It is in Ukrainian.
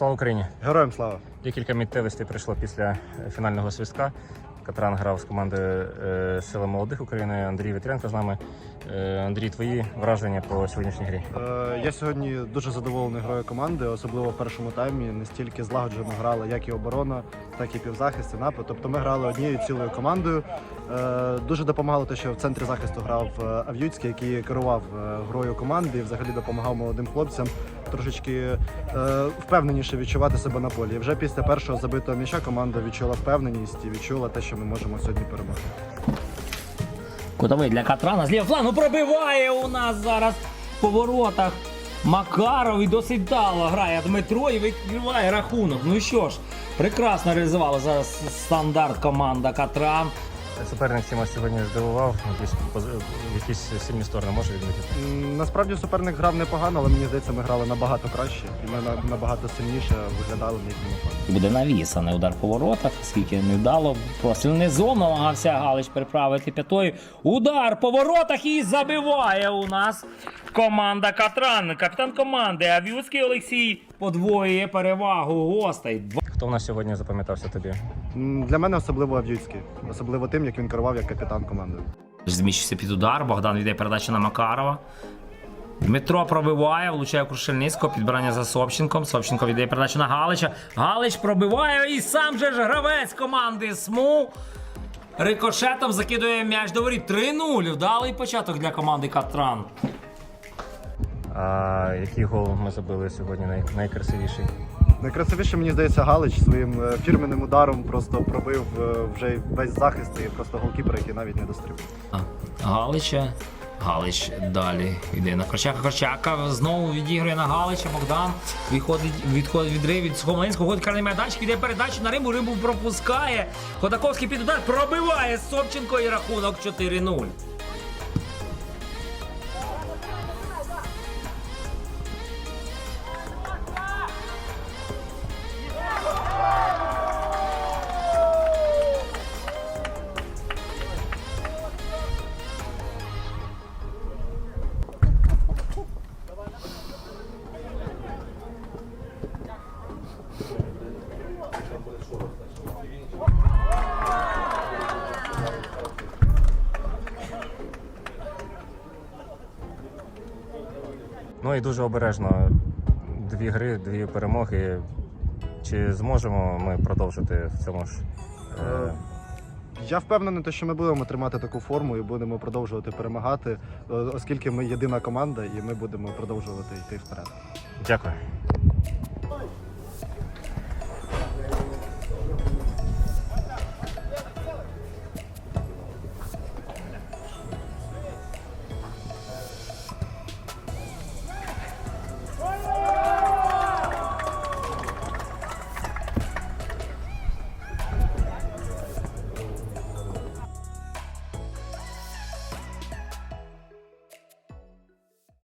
Слава Україні! Героям слава! Декілька миттєвостей прийшло після е, фінального свистка. Катран грав з командою е, Сили молодих України. Андрій Вітренко з нами. Е, Андрій, твої враження по сьогоднішній грі? Е, я сьогодні дуже задоволений грою команди, особливо в першому таймі. Настільки злагоджено грала як і оборона, так і півзахист, і напад. Тобто ми грали однією цілою командою. Е, дуже допомагало те, що в центрі захисту грав Ав'юцький, який керував грою команди і взагалі допомагав молодим хлопцям трошечки впевненіше відчувати себе на полі. І вже після першого забитого м'яча команда відчула впевненість і відчула те, що ми можемо сьогодні перемогти. Кутовий для Катрана з лівого флангу пробиває у нас зараз в поворотах. Макаров і досить дало грає Дмитро і відкриває рахунок. Ну що ж, прекрасно реалізувала зараз стандарт команда Катран. Суперник чимось сьогодні здивував, якісь, якісь сильні сторони може відмітити. Насправді суперник грав непогано, але мені здається, ми грали набагато краще і ми на- набагато сильніше виглядали в їхньому. Буде навіс, а не удар по воротах, скільки не вдало. Просто не зон намагався Галич приправити п'ятою. Удар по воротах і забиває у нас команда Катран. Капітан команди Ав'юцький Олексій подвоює перевагу гостей. Хто в нас сьогодні запам'ятався тобі? Для мене особливо Авдюцький, особливо тим, як він керував як капітан команди. Зміщився під удар. Богдан віддає передачу на Макарова. Дмитро пробиває, влучає Крушельницького, підбирання за Собченком. Собченко віддає передачу на Галича. Галич пробиває і сам же ж гравець команди СМУ. Рикошетом закидує м'яч до воріт. 3-0. Вдалий початок для команди Катран. А який гол ми забили сьогодні най- найкрасивіший? Найкрасивіше, мені здається, Галич своїм е, фірменним ударом просто пробив е, вже весь захист і просто голкіпер, який навіть не достріб. А, Галича. Галич далі йде на Корчака. Корчака знову відігрує на Галича. Богдан виходить, відходить від від Сухомлинського, ходить карний майданчик, йде передачу на Риму. Риму пропускає. Ходаковський під удар пробиває Собченко і рахунок 4-0. Ну і дуже обережно. Дві гри, дві перемоги. Чи зможемо ми продовжити в цьому ж? е, Я впевнений, що ми будемо тримати таку форму і будемо продовжувати перемагати, е, оскільки ми єдина команда і ми будемо продовжувати йти вперед. Дякую.